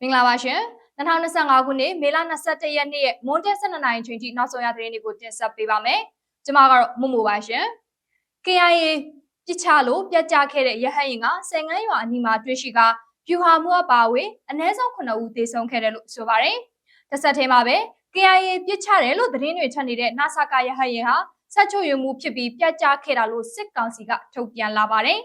မင်္ဂလာပါရှင်2025ခုနှစ်မေလ21ရက်နေ့ရဲ့မွန်တက်12နိုင်ချိန်ထိနောက်ဆုံးရသတင်းတွေကိုတင်ဆက်ပေးပါမယ်ကျွန်မကတော့မမိုပါရှင် KIA ပြစ်ချလို့ပြတ်ကျခဲ့တဲ့ရဟတ်ရင်ကဆယ်ငန်းရွာအနီးမှာတွေ့ရှိကပြူဟာမှုအပါအဝင်အ ਨੇ ဆုံး9ဦးသေဆုံးခဲ့တယ်လို့ဆိုပါတယ်တစ်ဆက်တည်းမှာပဲ KIA ပြစ်ချတယ်လို့သတင်းတွေထွက်နေတဲ့ NASA ကရဟတ်ရင်ဟာဆက်ချုပ်ရမှုဖြစ်ပြီးပြတ်ကျခဲ့တာလို့စစ်ကောင်စီကထုတ်ပြန်လာပါတယ်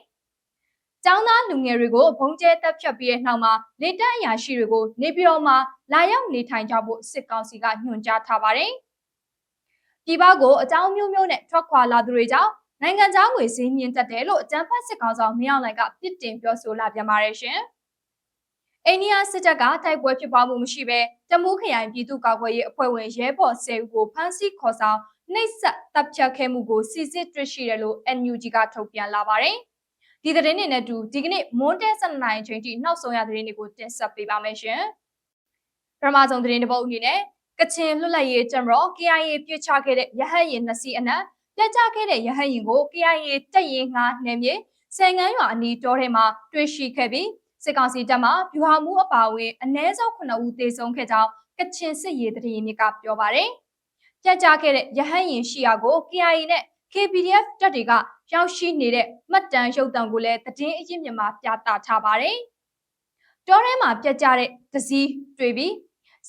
ကျောင်းသားလူငယ်တွေကိုဘုံကျဲတက်ဖြတ်ပြီးတဲ့နောက်မှာလေတက်အရာရှိတွေကိုနေပြည်တော်မှာလာရောက်နေထိုင်ကြဖို့စစ်ကောင်စီကညွှန်ကြားထားပါတယ်။ပြည်ပကိုအကြောင်းမျိုးမျိုးနဲ့ထွက်ခွာလာသူတွေကြောင့်နိုင်ငံသားငွေစည်းမြင့်တက်တယ်လို့အကြံဖတ်စစ်ကောင်ဆောင်မင်းအောင်လှိုင်ကပြစ်တင်ပြောဆိုလာပြန်ပါတယ်ရှင်။အိန္ဒိယစစ်တပ်ကတိုက်ပွဲဖြစ်ပွားမှုမရှိဘဲတမူးခရိုင်ပြည်သူ့ကာကွယ်ရေးအဖွဲ့ဝင်ရဲဘော်၁၀ဦးကိုဖမ်းဆီးခေါ်ဆောင်နှိပ်စက်တပ်ဖြတ်ခဲ့မှုကိုစစ်စစ်တွေ့ရှိတယ်လို့ NUG ကထုတ်ပြန်လာပါတယ်။ ဒီသတင်းတွေနဲ့အတူဒီကနေ့မွန်းတဲ7နိုင်ချိန်ထိနောက်ဆုံးရသတင်းတွေကိုတင်ဆက်ပေးပါမယ်ရှင်။ပထမဆုံးသတင်းတစ်ပုဒ်အနေနဲ့ကချင်လွတ်လပ်ရေးကြံရော KIA ပြစ်ချခဲ့တဲ့ရဟတ်ရင်နှစ်စီးအနက်ပြတ်ကျခဲ့တဲ့ရဟတ်ရင်ကို KIA တက်ရင်ငါနယ်မြေဆယ်ငန်းရွာအနီးတောထဲမှာတွေ့ရှိခဲ့ပြီးစစ်ကောင်စီတပ်မှဗျူဟာမှုအပါအဝင်အ ਨੇ ဆုံး9ဦးသေဆုံးခဲ့ကြောင်းကချင်စစ်ရေးတရေမြစ်ကပြောပါတယ်။ပြတ်ကျခဲ့တဲ့ရဟတ်ရင်ရှိရာကို KIA နဲ့ KPDF တပ်တွေက ရောက်ရှိနေတဲ့မှတ်တမ်းရုပ်သံကိုလည်းသတင်းအရင်းမြမှာပြသထားပါတယ်။တောထဲမှာပြက်ကြတဲ့သစည်းတွေ့ပြီး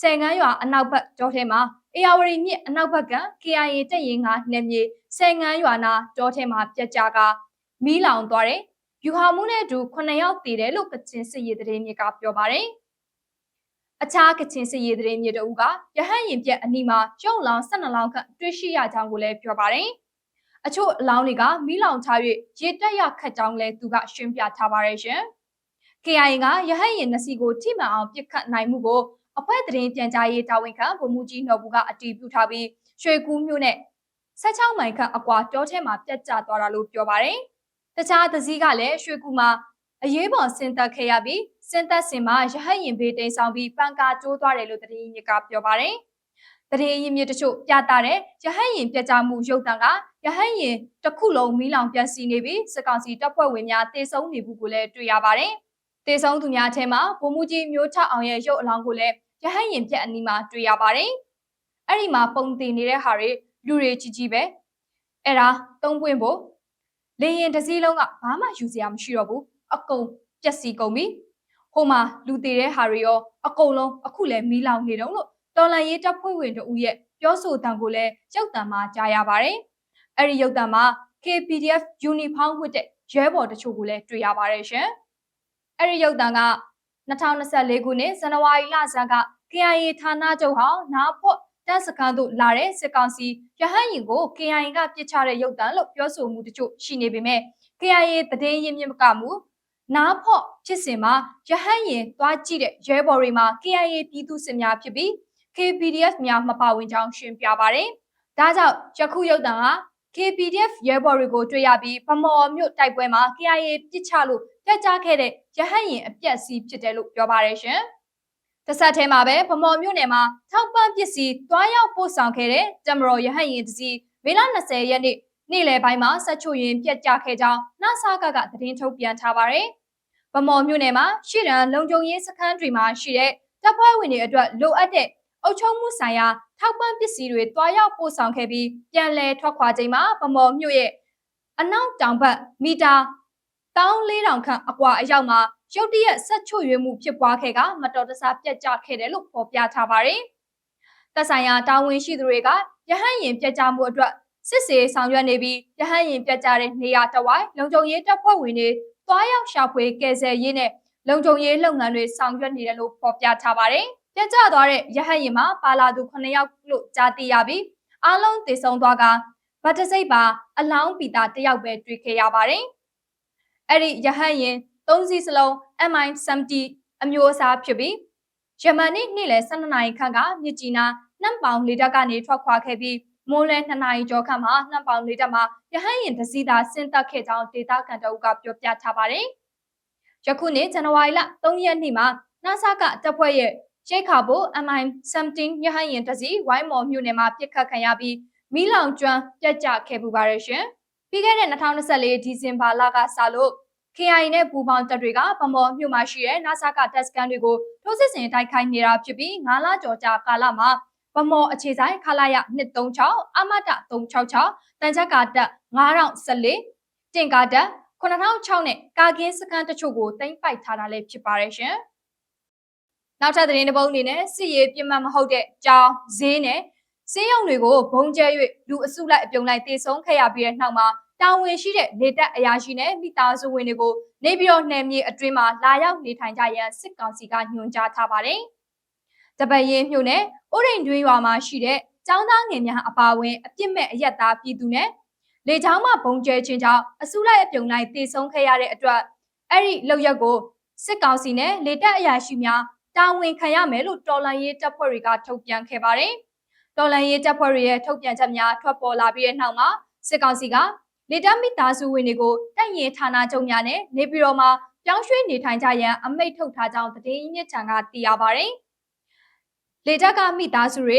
ဆယ်ငန်းရွာအနောက်ဘက်တောထဲမှာအေယာဝတီမြစ်အနောက်ဘက်က KIA တပ်ရင်းကနယ်မြေဆယ်ငန်းရွာနာတောထဲမှာပြက်ကြကမီးလောင်သွားတယ်။ယူဟာမှုနဲ့အတူ9ယောက်တည်တယ်လို့ကချင်စစ်ရေးသတင်းမြစ်ကပြောပါတယ်။အခြားကချင်စစ်ရေးသတင်းမြစ်တို့ကရဟန်းရင်ပြက်အနီးမှာရုံလောင်12လောင်ခန့်တွေ့ရှိရကြောင်းကိုလည်းပြောပါတယ်။ အချို့အလောင်းတွေကမိလောင်ချ၍ရေတက်ရခတ်ကြောင်းလဲသူကရှင်းပြထားပါရဲ့ရှင်။ KIA ကရဟတ်ရင်နစီကိုထိမှန်အောင်ပစ်ခတ်နိုင်မှုကိုအဖွဲ့သတင်းပြန်ကြားရေးတာဝန်ခံဗိုလ်မှူးကြီးနော်ဘူးကအတည်ပြုထားပြီးရွှေကူးမြို့နဲ့16မိုင်ခန့်အကွာတောထဲမှာပြတ်ကျသွားတာလို့ပြောပါတယ်။တခြားသစည်းကလည်းရွှေကူမှာအရေးပေါ်ဆင်သက်ခဲ့ရပြီးဆင်သက်စင်မှာရဟတ်ရင်ဘေးတိန်ဆောင်ပြီးပန်ကာကျိုးသွားတယ်လို့သတင်းရင်းကပြောပါတယ်။ တရေရင်မြစ်တချို့ပြတာတဲ့ရဟန်းရင်ပြကြမှုရုပ်တံကရဟန်းရင်တစ်ခုလုံးမီးလောင်ပြက်စီးနေပြီးစကောင်စီတပ်ဖွဲ့ဝင်များတေဆုံးနေဘူးကိုလည်းတွေ့ရပါတယ်။တေဆုံးသူများအထက်မှာဗိုလ်မှူးကြီးမျိုးထအောင်ရဲ့ရုပ်အလောင်းကိုလည်းရဟန်းရင်ပြက်အနီးမှာတွေ့ရပါတယ်။အဲ့ဒီမှာပုံတင်နေတဲ့ဟာတွေလူတွေကြီးကြီးပဲ။အဲ့ဒါသုံးပွင့်ဖို့လေရင်တစ်စီးလုံးကဘာမှယူစရာမရှိတော့ဘူး။အကုန်ပြက်စီးကုန်ပြီ။ဟိုမှာလူသေးတဲ့ဟာတွေရောအကုန်လုံးအခုလည်းမီးလောင်နေတော့လို့ တော်လန်ရေးတပ်ဖွဲ့ဝင်တို့ရဲ့ပြောဆိုတံကိုလည်းရုပ်တံမှာကြားရပါတယ်။အဲ့ဒီရုပ်တံမှာ KPDF uniform ဝတ်တဲ့ရဲဘော်တချို့ကိုလည်းတွေ့ရပါတယ်ရှင်။အဲ့ဒီရုပ်တံက2024ခုနှစ်ဇန်နဝါရီလဆန်းက KIA ဌာနချုပ်ဟောင်းနားဖို့တပ်စခန်းသို့လာတဲ့စစ်ကောင်စီရဟန်းရင်ကို KIA ကပြစ်ချတဲ့ရုပ်တံလို့ပြောဆိုမှုတချို့ရှိနေပေမဲ့ KIA သတင်းရင်းမြစ်ကမှုနားဖို့ဖြစ်စဉ်မှာရဟန်းရင်သွားကြည့်တဲ့ရဲဘော်တွေမှာ KIA ပြည်သူစစ်များဖြစ်ပြီး KPDF များမပါဝင်ကြောင်းရှင်းပြပါတယ်။ဒါကြောင့်ယခုရုပ်တံက KPDF ရဲဘော်တွေကိုတွေ့ရပြီးဗမော်မြို့တိုက်ပွဲမှာ KIA ပစ်ချလို့ပြတ်ကျခဲ့တဲ့ရဟတ်ရင်အပြက်စီးဖြစ်တယ်လို့ပြောပါတယ်ရှင်။တစ်ဆက်တည်းမှာပဲဗမော်မြို့နယ်မှာထောက်ပံ့ပစ္စည်းတွားရောက်ပို့ဆောင်ခဲ့တဲ့တမတော်ရဟတ်ရင်တစ်စီးမေလ20ရက်နေ့နေ့လယ်ပိုင်းမှာဆက်ချိုရင်ပြက်ကျခဲ့ကြောင်းနာဆာကကသတင်းထုတ်ပြန်ထားပါတယ်။ဗမော်မြို့နယ်မှာရှီရန်လုံခြုံရေးစခန်းတွေမှာရှိတဲ့တပ်ဖွဲ့ဝင်တွေအတွက်လိုအပ်တဲ့ အုပ်ချုပ်မှုဆိုင်ရာထောက်ပံ့ပစ္စည်းတွေတွားရောက်ပို့ဆောင်ခဲ့ပြီးပြန်လည်ထွက်ခွာချိန်မှာဗမော်မြို့ရဲ့အနောက်တောင်ဘက်မီတာ1400ခန့်အကွာအရောက်မှာရုတ်တရက်ဆက်ချွတ်ရွေးမှုဖြစ်ပွားခဲ့ကမတော်တဆပြတ်ကျခဲ့တယ်လို့ဖော်ပြထားပါတယ်။သက်ဆိုင်ရာတာဝန်ရှိသူတွေကရဟန်းရင်ပြတ်ကျမှုအတွက်စစ်စေးဆောင်ရွက်နေပြီးရဟန်းရင်ပြတ်ကျတဲ့နေရာတဝိုင်းလုံခြုံရေးတပ်ဖွဲ့ဝင်တွေတွားရောက်ရှာဖွေကယ်ဆယ်ရေးနဲ့လုံခြုံရေးလုပ်ငန်းတွေဆောင်ရွက်နေတယ်လို့ဖော်ပြထားပါတယ်။ ပြတ်ကျသွားတဲ့ရဟတ်ရင်မှာပါလာသူ9ယောက်လို့ကြားသိရပြီးအားလုံးတည်ဆုံသွားကဗတ်တစိတ်ပါအလောင်းပီတာတယောက်ပဲတွေ့ခဲ့ရပါတယ်။အဲ့ဒီရဟတ်ရင်၃စီးစလုံး MI70 အမျိုးအစားဖြစ်ပြီးယမန်နေ့နေ့လယ်12နာရီခန့်ကမြစ်ကြီးနားနှံပေါင်လေတပ်ကနေထွက်ခွာခဲ့ပြီးမိုးလဲ2နာရီကျော်ခန့်မှာနှံပေါင်လေတပ်မှာရဟန်းရင်တစည်းသာဆင်းသက်ခဲ့ကြောင်းဒေတာကန်တအုပ်ကပြောပြထားပါတယ်။ယခုနှစ်ဇန်နဝါရီလ3ရက်နေ့မှာနာဆာကတပ်ဖွဲ့ရဲ့ ရိတ်ခါဖို့ MI17 ရဟန်းရင်တစီဝိုင်းမော်မြို့နယ်မှာပြစ်ခတ်ခံရပြီးမီးလောင်ကျွမ်းပြတ်ကျခဲ့ပူပါတယ်ရှင်။ပြီးခဲ့တဲ့2024ဒီဇင်ဘာလကစလို့ KIA နဲ့ပူးပေါင်းတပ်တွေကဗမော်မြို့မှာရှိတဲ့ NASA ကတပ်စခန်းတွေကိုထိုးစစ်ဆင်တိုက်ခိုက်နေတာဖြစ်ပြီး9လကျော်ကြာကာလမှာဗမော်အခြေဆိုင်ခလာရ236အမတ366တန်ချက်ကတပ်9014တင်ကာတပ်9006နဲ့ကာကင်းစခန်းတချို့ကိုတင်ပိုက်ထားတာလည်းဖြစ်ပါတယ်ရှင်။ နောက်ထပ်သတင်းတစ်ပုဒ်အနေနဲ့စစ်ရေးပြစ်မှတ်မဟုတ်တဲ့ကြောင်းဈေးနဲ့စေးရုံတွေကိုဘုံကျဲ၍လူအစုလိုက်အပြုံလိုက်တေဆုံးခဲ့ရပြီးတဲ့နောက်မှာတာဝန်ရှိတဲ့လေတပ်အရာရှိနဲ့မိသားစုဝင်တွေကိုနေပြည်တော်နယ်မြေအတွင်းမှာလာရောက်နေထိုင်ကြရန်စစ်ကောင်စီကညွှန်ကြားထားပါတယ်။တပတ်ရင်မြို့နယ်ဥရိန်တွင်းရွာမှာရှိတဲ့ကျောင်းသားငယ်များအပါအဝင်အပြစ်မဲ့အရက်သားပြည်သူနဲ့လေချောင်းမှဘုံကျဲခြင်းကြောင့်အစုလိုက်အပြုံလိုက်တေဆုံးခဲ့ရတဲ့အတွက်အဲ့ဒီလောက်ရက်ကိုစစ်ကောင်စီနဲ့လေတပ်အရာရှိများ တာဝန်ခံရမယ်လို့တော်လန်ရေးတပ်ဖွဲ့တွေကထုတ်ပြန်ခဲ့ပါတယ်။တော်လန်ရေးတပ်ဖွဲ့တွေရဲ့ထုတ်ပြန်ချက်များထွက်ပေါ်လာပြီးတဲ့နောက်မှာစစ်ကောင်စီကလေတပ်မိသားစုဝင်တွေကိုတိုက်ရင်ဌာနချုပ်များနဲ့နေပြည်တော်မှာပြောင်းရွှေ့နေထိုင်ကြရန်အမိန့်ထုတ်ထားကြောင်းသတင်းရင်းထံကသိရပါတယ်။လေတပ်ကမိသားစုတွေ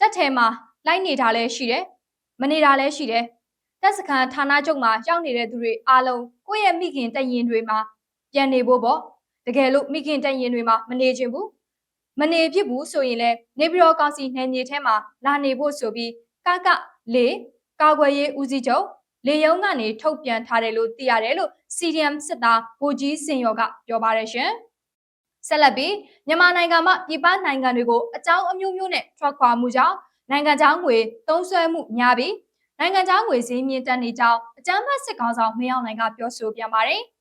တက်ထဲမှာလိုက်နေတာလည်းရှိတယ်။မနေတာလည်းရှိတယ်။တပ်စခန်းဌာနချုပ်မှာရောက်နေတဲ့သူတွေအားလုံးကိုယ့်ရဲ့မိခင်တရင်တွေမှာပြန်နေဖို့ပေါ့။ တကယ်လို့မိခင်တရင်တွေမှာမနေချင်ဘူး။မနေဖြစ်ဘူးဆိုရင်လည်းနေပြည်တော်ကောင်စီနယ်မြေထဲမှာလာနေဖို့ဆိုပြီးကကလေကာကွယ်ရေးဦးစီးချုပ်လေယုံကနေထုတ်ပြန်ထားတယ်လို့သိရတယ်လို့ CDM စစ်သားဗိုလ်ကြီးစင်ရော်ကပြောပါတယ်ရှင်။ဆက်လက်ပြီးမြန်မာနိုင်ငံမှာပြည်ပနိုင်ငံတွေကိုအကြောင်းအမျိုးမျိုးနဲ့ထွက်ခွာမှုကြောင့်နိုင်ငံခြားငွေသုံးစွဲမှုများပြီးနိုင်ငံခြားငွေဈေးမြင့်တက်နေကြောင်းအကြမ်းဖက်စစ်ကောင်ဆောင်မင်းအောင်လှိုင်ကပြောဆိုပြန်ပါတယ်။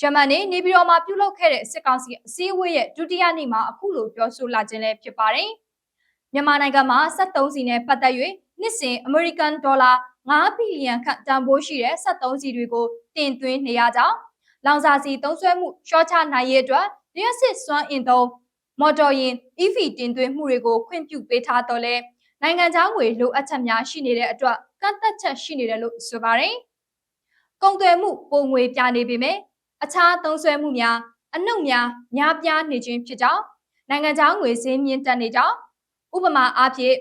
ယမန်နေ့နေပြည်တော်မှာပြုလုပ်ခဲ့တဲ့စစ်ကောင်စီအစည်းအဝေးရဲ့ဒုတိယနေ့မှာအခုလိုပြောဆိုလာခြင်းလည်းဖြစ်ပါတယ်။မြန်မာနိုင်ငံမှာ73စီနဲ့ပတ်သက်၍နှစ်စဉ်အမေရိကန်ဒေါ်လာ9ဘီလီယံခန့်တန်ဖိုးရှိတဲ့73စီတွေကိုတင်သွင်းနေရကြောင်းလောင်စာစီသုံးစွဲမှုရှော့ချနိုင်ရေးအတွက်လျှက်စစ်စွမ်းအင်သုံးမော်တော်ယာဉ် EV တင်သွင်းမှုတွေကိုခွင့်ပြုပေးထားတော့လဲနိုင်ငံခြားငွေလိုအပ်ချက်များရှိနေတဲ့အတွက်ကန့်သက်ချက်ရှိနေတယ်လို့ဆိုပါတယ်။ကုန်သွယ်မှုပုံငွေပြနေပေမဲ့ အခြားသုံးစွဲမှုများအနှုတ်များများပြားနေခြင်းဖြစ်ကြောင်းနိုင်ငံခြားငွေဈေးမြင့်တက်နေကြောင်းဥပမာအားဖြင့်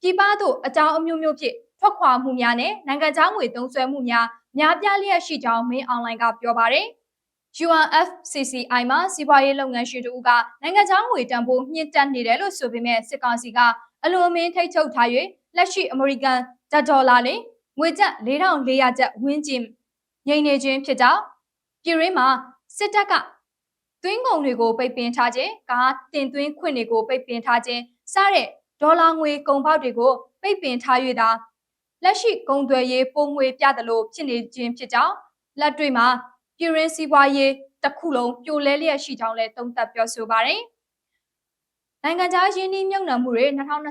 ပြည်ပသို့အကြောင်းအမျိုးမျိုးဖြင့်ထွက်ခွာမှုများနဲ့နိုင်ငံခြားငွေသုံးစွဲမှုများများပြားလျက်ရှိကြောင်းမင်းအွန်လိုင်းကပြောပါတယ်။ UNFCCI မှာစီးပွားရေးလုပ်ငန်းရှင်တို့ကနိုင်ငံခြားငွေတန်ဖိုးမြင့်တက်နေတယ်လို့ဆိုပေမဲ့စစ်ကောင်စီကအလွန်အမင်းထိတ်ချုပ်ထား၍လက်ရှိအမေရိကန်ဒေါ်လာနဲ့ငွေကျပ်4400ကျပ်ဝန်းကျင်ငိမ့်နေခြင်းဖြစ်ကြောင်း ပြည်ရင်းမှာစစ်တပ်ကသွင်းကုန်တွေကိုပိတ်ပင်ထားခြင်းကားတင်သွင်းခွင့်တွေကိုပိတ်ပင်ထားခြင်းစတဲ့ဒေါ်လာငွေကုန်ပေါက်တွေကိုပိတ်ပင်ထား၍သာလက်ရှိကုန်သွယ်ရေးပုံငွေပြသလိုဖြစ်နေခြင်းဖြစ်ကြောင်းလက်တွေ့မှာပြည်ရင်းစီးပွားရေးတစ်ခုလုံးပြိုလဲလျက်ရှိကြောင်းလည်းသုံးသပ်ပြောဆိုပါတယ်။နိုင်ငံခြားရင်းနှီးမြှုပ်နှံမှုတွေ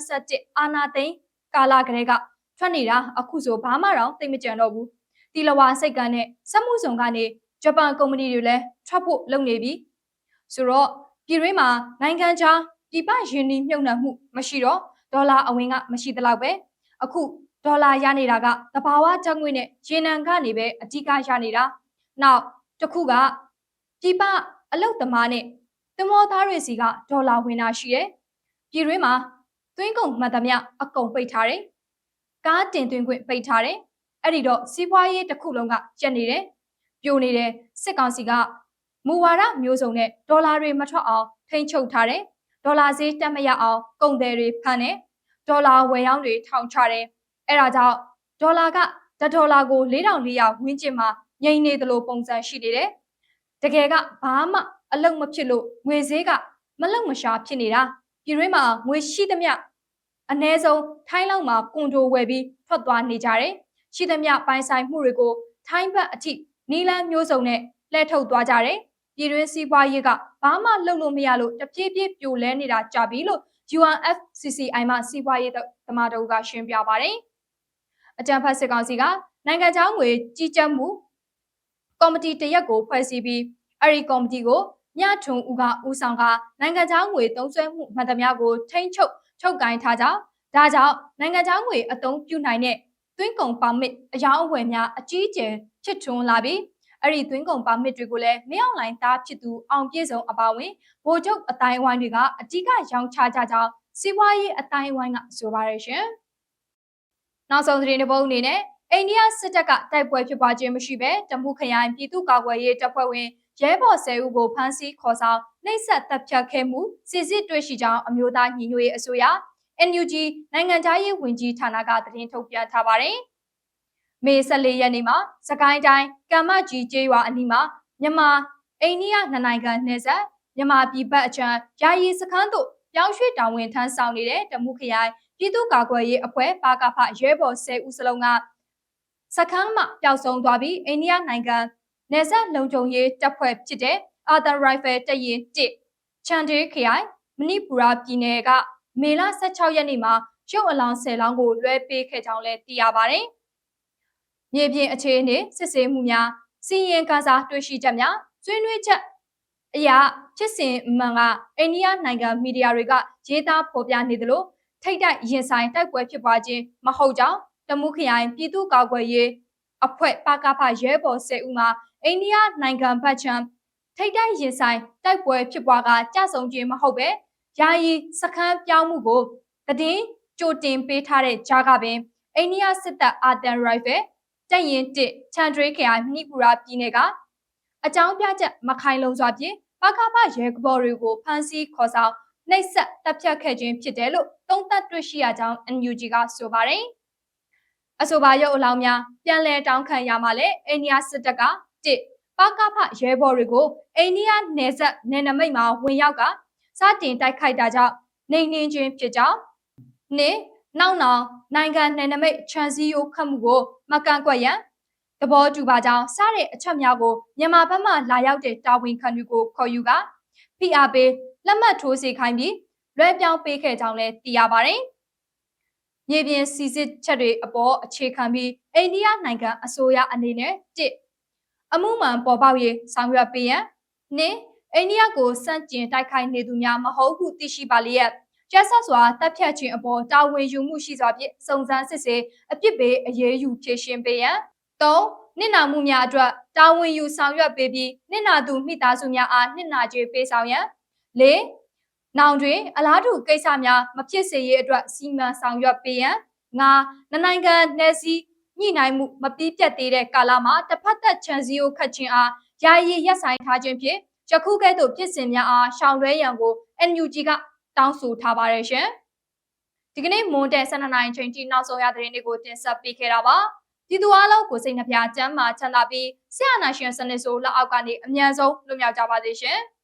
2021အာနာသိန်းကာလကလေးကထွက်နေတာအခုဆိုဘာမှတော့သိမကြံတော့ဘူး။တီလဝါစိတ်ကန်းနဲ့စက်မှုဆောင်ကနေ ဂျပန်ကုမ္ပဏီတွေလည်းထွက်ဖို့လုပ်နေပြီ။ဆိုတော့ပြည်တွင်းမှာနိုင်ငံခြားပြည်ပရင်းနှီးမြှုပ်နှံမှုမရှိတော့ဒေါ်လာအဝင်ကမရှိသလောက်ပဲအခုဒေါ်လာရနေတာကတဘာဝကျပ်ငွေနဲ့ရေနံကနေပဲအဓိကရနေတာနောက်တစ်ခုကပြည်ပအလုတ်သမားနဲ့သမောသားတွေစီကဒေါ်လာဝင်တာရှိတယ်ပြည်တွင်းမှာသွင်းကုန်မှန်သမျှအကုန်ပိတ်ထားတယ်ကားတင်သွင်းခွင့်ပိတ်ထားတယ်အဲ့ဒီတော့စီးပွားရေးတစ်ခုလုံးကကျက်နေတယ် ပြိုနေတယ်စစ်ကောင်စီကမူဝါဒမျိုးစုံနဲ့ဒေါ်လာတွေမထွက်အောင်ထိန်းချုပ်ထားတယ်ဒေါ်လာဈေးတက်မရအောင်ကုန်တယ်တွေဖမ်းတယ်ဒေါ်လာဝယ်ရောင်းတွေထောင်ချတယ်အဲ့ဒါကြောင့်ဒေါ်လာကတဒေါ်လာကို4400ဝန်းကျင်မှာငြိမ်နေသလိုပုံစံရှိနေတယ်တကယ်ကဘာမှအလုံမဖြစ်လို့ငွေဈေးကမလုံမရှာဖြစ်နေတာပြည်တွင်းမှာငွေရှိသမျှအ ਨੇ ဆုံးထိုင်းလောက်မှာကွန်ဒိုဝယ်ပြီးထွက်သွားနေကြတယ်ရှိသမျှပိုင်ဆိုင်မှုတွေကိုထိုင်းဘက်အထိ နီလန်းမျိုးစုံနဲ့လှည့်ထုတ်သွားကြတယ်ပြည်တွင်းစီးပွားရေးကဘာမှလုပ်လို့မရလို့တပြေးပြေးပြိုလဲနေတာကြပြီလို့ UNFCCI မှစီးပွားရေးသမားတို့ကရှင်းပြပါတယ်။အကြံဖတ်စစ်ကောင်စီကနိုင်ငံခြားငွေကြီးကြပ်မှုကော်မတီတရက်ကိုဖွဲ့စည်းပြီးအဲ့ဒီကော်မတီကိုမြထုံဦးကဦးဆောင်ကနိုင်ငံခြားငွေသုံးစွဲမှုမှန်သမျှကိုထိန်းချုပ်ချုပ်ကိုင်းထားကြ။ဒါကြောင့်နိုင်ငံခြားငွေအသုံးပြုနိုင်တဲ့ သွင်းကုန်ပါမစ်အယောင်းအဝယ်များအကြီးအကျယ်ဖြစ်ထွန်းလာပြီးအဲ့ဒီသွင်းကုန်ပါမစ်တွေကိုလည်းမင်းအောင်လိုင်းသားဖြစ်သူအောင်ပြည့်စုံအပါဝင်ဗိုလ်ချုပ်အတိုင်းဝိုင်းတွေကအကြီးကရောင်းချကြကြောင်းစီးပွားရေးအတိုင်းဝိုင်းကဆိုပါရရှင်။နောက်ဆုံးသတင်းတစ်ပုဒ်အနေနဲ့အိန္ဒိယစစ်တပ်ကတိုက်ပွဲဖြစ်ပွားခြင်းမရှိဘဲတမှုခရိုင်ပြည်သူ့ကာကွယ်ရေးတပ်ဖွဲ့ဝင်ရဲဘော်၁၀ဦးကိုဖမ်းဆီးခေါ်ဆောင်နှိပ်စက်တပ်ဖြတ်ခဲ့မှုစစ်စစ်တွေ့ရှိကြောင်းအမျိုးသားညီညွတ်ရေးအစိုးရ NUG နိုင်ငံသားရေးဝန်ကြီးဌာနကသတင်းထုတ်ပြန်ထားပါတယ်။မေ14ရက်နေ့မှာစကိုင်းတိုင်းကမ္မကြီးကျေးရွာအနီးမှာမြန်မာအိန္ဒိယနှစ်နိုင်ငံနယ်စပ်မြန်မာပြည်ပတ်အချမ်းယာယီစခန်းသို့ပြောင်းရွှေ့တောင်ဝင်ထမ်းဆောင်နေတဲ့တမှုခရိုင်ပြည်သူ့ကာကွယ်ရေးအဖွဲ့ပါကဖရဲဘော်10ဦးစလုံးကစခန်းမှာပျောက်ဆုံးသွားပြီးအိန္ဒိယနိုင်ငံနယ်စပ်လုံခြုံရေးတပ်ဖွဲ့ဖြစ်တဲ့ Arthur Rifle တပ်ရင်း1ချန်ဒေးခရိုင်မဏိပူရပြည်နယ်က မေလ16ရက်နေ့မှာရုပ်အလောင်း10လောင်းကိုလွှဲပေးခဲ့ကြောင်းလည်းသိရပါတယ်။မြေပြင်အခြေအနေစစ်ဆေးမှုများစီရင်ကစားတွေ့ရှိချက်များဆွေးနွေးချက်အရာဖြစ်စဉ်မှန်ကအိန္ဒိယနိုင်ငံမီဒီယာတွေကရေးသားဖော်ပြနေသလိုထိတ်တိုက်ရင်ဆိုင်တိုက်ပွဲဖြစ်ပွားခြင်းမဟုတ်ကြောင်းတမှုခရိုင်ပြည်သူ့ကာကွယ်ရေးအဖွဲ့ပါကဖရဲဘော်10ဦးမှာအိန္ဒိယနိုင်ငံဘက်ချံထိတ်တိုက်ရင်ဆိုင်တိုက်ပွဲဖြစ်ပွားကကြဆုံခြင်းမဟုတ်ပဲ ယာယီစခန်းပြောင်းမှုကိုတည်င်းကြိုတင်ပေးထားတဲ့ကြားကပင်အိန္ဒိယစစ်တပ်အာတန်ရိုင်ဖယ်တပ်ရင်1ချန်ဒရေးခရိုင်မဏိပူရပြည်နယ်ကအကြောင်းပြချက်မခိုင်လုံစွာဖြင့်ပကပရဲကဘော်တွေကိုဖမ်းဆီးခေါ်ဆောင်နှိပ်စက်တပ်ဖြတ်ခဲ့ခြင်းဖြစ်တယ်လို့သုံးသပ်တွေ့ရှိရကြောင်း NUG ကဆိုပါတယ်။အဆိုပါရုပ်အလောင်းများပြန်လည်တောင်းခံရမှာလဲအိန္ဒိယစစ်တပ်က1ပကဖရဲဘော်တွေကိုအိန္ဒိယနယ်စပ်နယ်နမိတ်မှာဝင်ရောက်က စတင်တိုက်ခိုက်တာကြောင့်နေနှင်းခြင်းဖြစ်ကြောင်းနှင့်နောက်နောက်နိုင်ငံနယ်နမိတ်ခြံစည်းရိုးခတ်မှုကိုမကန်ကွက်ရန်သဘောတူပါကြောင်းစတဲ့အချက်များကိုမြန်မာဘက်မှလာရောက်တဲ့တာဝန်ခံတွေကိုခေါ်ယူက PRP လက်မှတ်ထိုးစေခိုင်းပြီးလွှဲပြောင်းပေးခဲ့ကြောင်းလည်းသိရပါတယ်။မြေပြင်စီစစ်ချက်တွေအပေါ်အခြေခံပြီးအိန္ဒိယနိုင်ငံအစိုးရအနေနဲ့တစ်အမှုမှန်ပေါ်ပေါက်ရေးဆောင်ရွက်ပေးရန်နှစ် အိန္ဒိယကိုစန့်ကျင်တိုက်ခိုက်နေသူများမဟုတ်ဟုသိရှိပါလျက်ကျဆတ်စွာတပ်ဖြတ်ခြင်းအပေါ်တာဝန်ယူမှုရှိစွာဖြင့်စုံစမ်းစစ်ဆေးအပြစ်ပေးအရေးယူဖြေရှင်းပေးရန်၃နစ်နာမှုများအတွက်တာဝန်ယူဆောင်ရွက်ပေးပြီးနစ်နာသူမိသားစုများအားနစ်နာကြေးပေးဆောင်ရန်၄နောင်တွင် အလားတူကိစ္စများမဖြစ်စေရေးအတွက်စီမံဆောင်ရွက်ပေးရန်ငါနနိုင်ငံနယ်စည်းညှိနှိုင်းမှုမပြီးပြတ်သေးတဲ့ကာလမှာတစ်ဖက်သက်ချန်စီယိုခတ်ခြင်းအားယာယီရပ်ဆိုင်ထားခြင်းဖြင့် ယခုကဲ့သို့ဖြစ်စဉ်များအားရှောင်လွှဲရန်ကို NUG ကတောင်းဆိုထားပါတယ်ရှင်။ဒီကနေ့မွန်တဲ့12နိုင်ချိန်ထိနောက်ဆုံးရသတင်းတွေကိုတင်ဆက်ပေးခဲ့တာပါ။ပြည်သူအလုံးကိုစိတ်နှပြချမ်းမာချမ်းသာပြီးဆရာနာရှင်စနစ်ဆိုလက်အောက်ကနေအမြန်ဆုံးလွတ်မြောက်ကြပါစေရှင်။